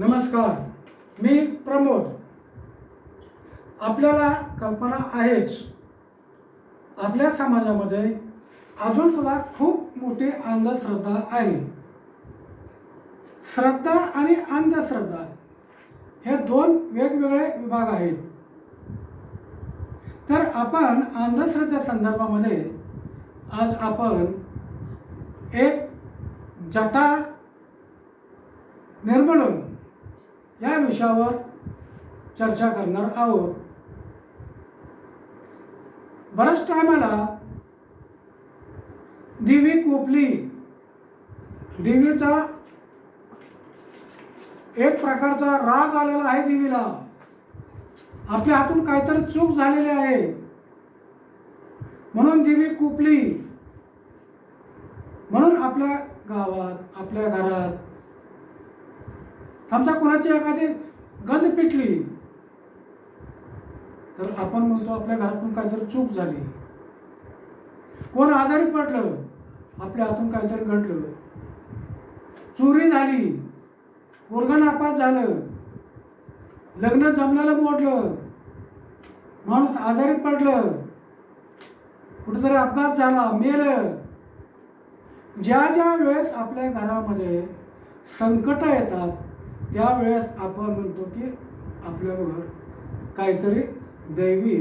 नमस्कार मी प्रमोद. आपल्याला कल्पना आहेच. आपल्या समाजामध्ये अजूनसुद्धा खूप मोठी अंधश्रद्धा आहे. श्रद्धा आणि अंधश्रद्धा हे दोन वेगवेगळे विभाग आहेत. तर आपण अंधश्रद्धे संदर्भामध्ये आज आपण एक जटा निर्मळून या विषयावर चर्चा करणार आहोत. बऱ्याच टायमाला दिवी कोपली. देवीचा एक प्रकारचा राग आलेला आहे देवीला. आपल्या हातून काहीतरी चूक झालेली आहे. म्हणून देवी कुपली. म्हणून आपल्या गावात आपल्या घरात समजा कोणाची एखादी गंज पिटली तर आपण म्हणतो आपल्या घरातून काहीतरी चूक झाली. कोण आजारी पडलं आपल्या हातून काहीतरी घडलं. चोरी झाली पोरगा नापास झालं लग्न जमल्याला मोडलं माणूस आजारी पडलं कुठेतरी अपघात झाला मेलं. ज्या ज्या वेळेस आपल्या घरामध्ये संकट येतात त्यावेळेस आपण म्हणतो की आपल्यावर काहीतरी दैवी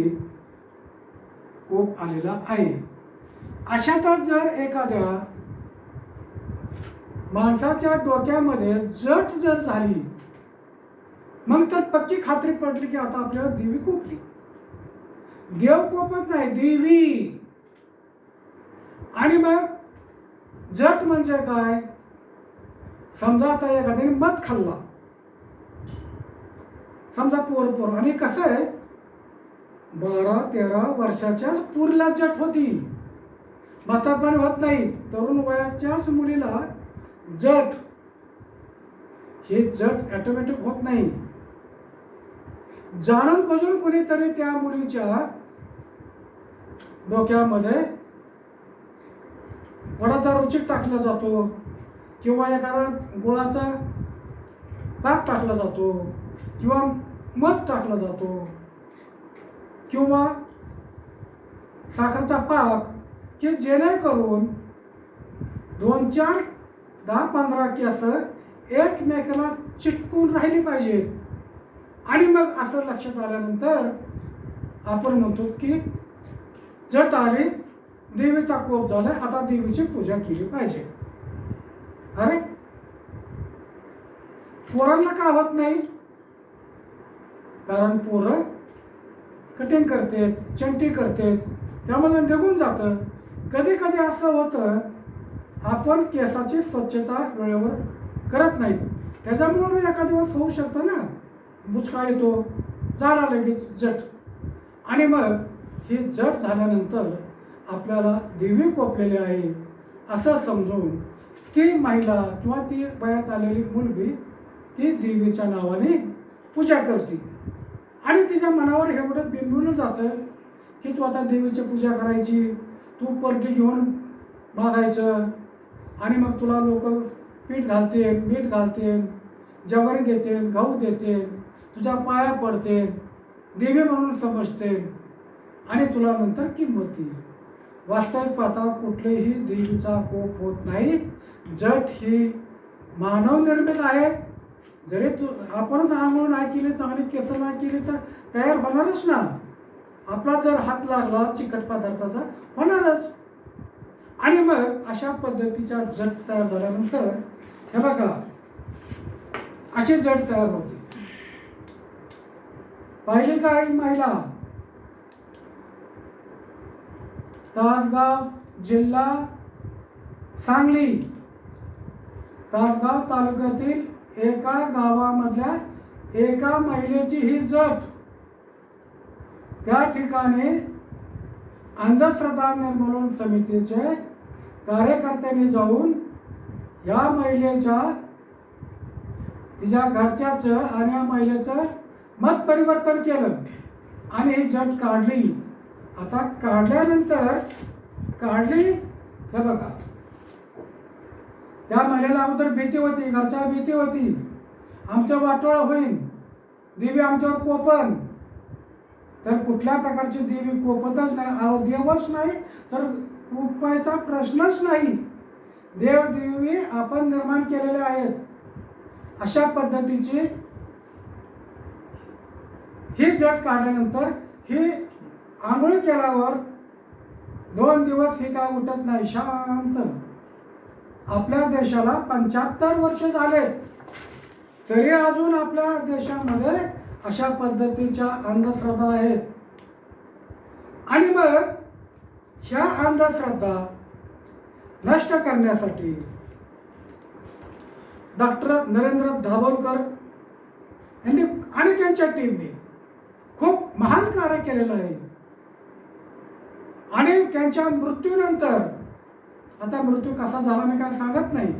कोप आलेला आहे. अशातच जर एखाद्या माणसाच्या डोक्यामध्ये जट जर झाली मग तर पक्की खात्री पडली की आता आपल्याला देवी कोपली देव कोपत नाही देवी. आणि मग जट म्हणजे काय? समजा आता एखाद्याने मत खाल्ला. समजा पोर पोर आणि कसं आहे? बारा तेरा वर्षाच्या पुरला जट होती. म्हातारपणी होत नाही. तरुण वयाच्याच मुलीला जट हे जट ॲटोमॅटिक होत नाही. जाणून बजून कोणीतरी त्या मुलीच्या डोक्यामध्ये वडाचा रुचिक टाकला जातो. किंवा एखादा गुळाचा पाक टाकला जातो किंवा मध टाकला जातो किंवा साखरचा पाक की जेणेकरून दोन चार दहा पंधरा केस एकमेकाला चिटकून राहिली पाहिजेत आणि मग असं लक्षात आल्यानंतर आपण म्हणतो की जट आले देवीचा कोप झाला आता देवीची पूजा केली पाहिजे. अरे पोरांना का होत नाही? कारण पोरं कटिंग करतात चंटी करतात त्यामध्ये निघून जातं. कधी कधी असं होतं आपण केसाची स्वच्छता वेळेवर करत नाहीत. त्याच्यामुळं एका दिवस होऊ शकतं ना? बुचका येतो झाला लगेच जट. आणि मग ही जट झाल्यानंतर आपल्याला देवी कोपलेली आहे असं समजून ती महिला किंवा ती वयात आलेली मुलगी ती देवीच्या नावाने पूजा करते. आणि तिच्या मनावर एवढं बिंबून जातं की तू आता देवीची पूजा करायची तू परटी घेऊन भागायचं आणि मग तुला लोक पीठ घालते मीठ घालते ज्वारी देते गहू देते तुझ्या पाया पडते देवी म्हणून समजते आणि तुला नंतर किंमत येईल. वास्तविक पाहता कुठलेही देवीचा कोप होत नाही. जट ही मानव निर्मित आहे. जरी तू आपणच आंघोळ नाही केली चांगली केस नाही केली तर तयार होणारच ना. आपला जर हात लागला चिकट पदार्थाचा होणारच. आणि मग अशा पद्धतीचा जट तयार झाल्यानंतर हे बघा असे जट तयार होते. पाहिले काय महिला? तासगाव जिल्हा सांगली तासगाव तालुक्यातील एका गावामधल्या एका महिलेची ही जट त्या ठिकाणी अंधश्रद्धा निर्मूलन समितीचे कार्यकर्त्यांनी जाऊन या महिलेच्या तिच्या घरच्याचं आणि या महिलेचं मत परिवर्तन केलं. आणि ही जट काढली. आता काढल्यानंतर काढली हे बघा. त्या महिलेला अगोदर भीती होती घरच्या भीती होती. आमचं वाटोळा होईल. देवी आमच्यावर कोपन. तर कुठल्या प्रकारची देवी कोपतच नाही अहो देवच नाही तर कोपायचा प्रश्नच नाही. देवदेवी आपण निर्माण केलेले आहेत. अशा पद्धतीची ही जट काढल्यानंतर ही आंघोळ केल्यावर दोन दिवस ही काय उठत नाही. शांत. आपल्या देशाला पंच्याहत्तर वर्ष झालेत. तरी अजून आपल्या देशामध्ये अशा पद्धतीच्या अंधश्रद्धा आहेत. आणि मग ह्या अंधश्रद्धा नष्ट करण्यासाठी डॉक्टर नरेंद्र दाभोलकर यांनी आणि त्यांच्या टीमने खूप महान कार्य केलेलं आहे. आणि त्यांच्या मृत्यूनंतर आता मृत्यू कसा झाला मी काय सांगत नाही.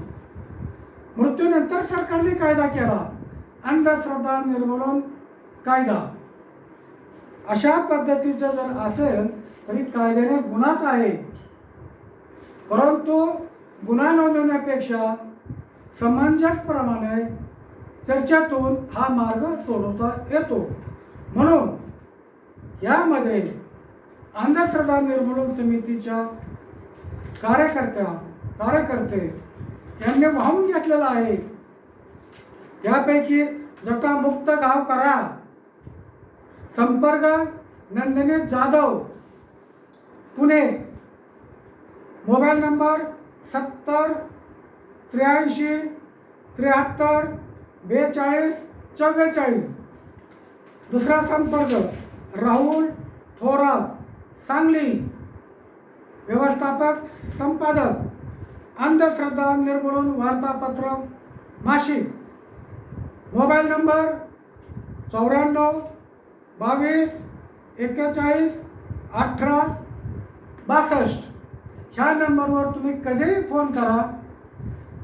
मृत्यूनंतर सरकारने कायदा केला. अंधश्रद्धा निर्मूलन कायदा. अशा पद्धतीचं जर असेल तरी कायद्याने गुन्हाच आहे. परंतु गुन्हा नोंदवण्यापेक्षा समंजसप्रमाणे चर्चेतून हा मार्ग सोडवता येतो. म्हणून यामध्ये अंधश्रद्धा निर्मूलन समितीच्या कार्यकर्त्या कार्यकर्ते यांनी वाहून घेतलेला आहे. यापैकी जटामुक्त गाव करा. संपर्क नंदिनी जाधव पुणे. मोबाईल नंबर सत्तर त्र्याऐंशी त्र्याहत्तर बेचाळीस चव्वेचाळीस. दुसरा संपर्क राहुल थोरात सांगली. व्यवस्थापक संपादक अंधश्रद्धा निर्मूलन वार्तापत्र नाशिक मोबाईल नंबर चौऱ्याण्णव बावीस एक्केचाळीस अठरा बासष्ट. ह्या नंबरवर तुम्ही कधीही फोन करा.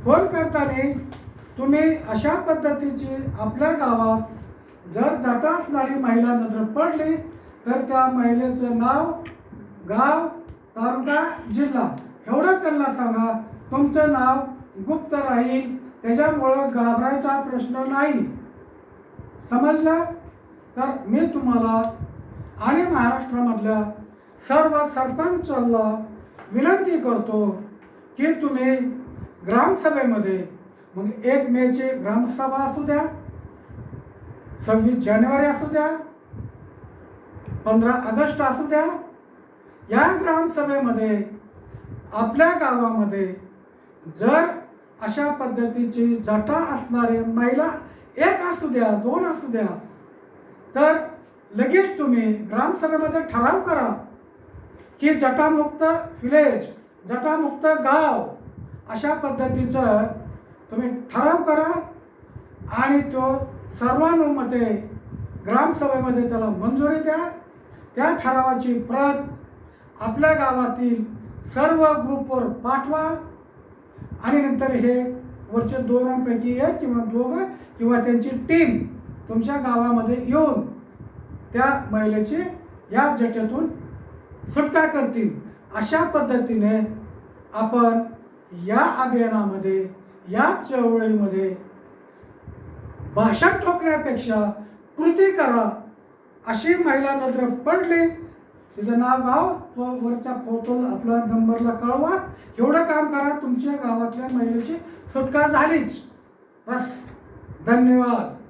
फोन करताना तुम्ही अशा पद्धतीची आपल्या गावात जर जटा असणारी महिला नजर पडली तर त्या महिलेचं नाव गाव तालुका जिल्हा. एवढं त्यांना सांगा तुमचं नाव गुप्त राहील त्याच्यामुळं घाबरायचा प्रश्न नाही. समजलं? तर मी तुम्हाला आणि महाराष्ट्रामधल्या सर्व सरपंचाला विनंती करतो की तुम्ही ग्रामसभेमध्ये मग एक मेची ग्रामसभा असू द्या सव्वीस जानेवारी असू द्या पंधरा ऑगस्ट असू द्या या ग्रामसभेमध्ये आपल्या गावामध्ये जर अशा पद्धतीची जटा असणारे महिला एक असू द्या दोन असू द्या तर लगेच तुम्ही ग्रामसभेमध्ये ठराव करा की जटामुक्त विलेज जटामुक्त गाव अशा पद्धतीचं तुम्ही ठराव करा आणि तो सर्वानुमते ग्रामसभेमध्ये त्याला मंजुरी द्या. त्या ठरावाची प्रत आपल्या गावातील सर्व ग्रुपवर पाठवा. आणि नंतर हे वरचे दोनांपैकी एक किंवा दोघं किंवा त्यांची टीम तुमच्या गावामध्ये येऊन त्या महिलेची या जटेतून सुटका करतील. अशा पद्धतीने आपण या अभियानामध्ये या चळवळीमध्ये भाषण ठोकण्यापेक्षा कृती करा अशी महिला नजर पडली. तिचं नाव गाव तो वरच्या फोटो आपल्या नंबरला कळवा. एवढं काम करा तुमच्या गावातल्या महिलेची सुटका झालीच. बस. धन्यवाद.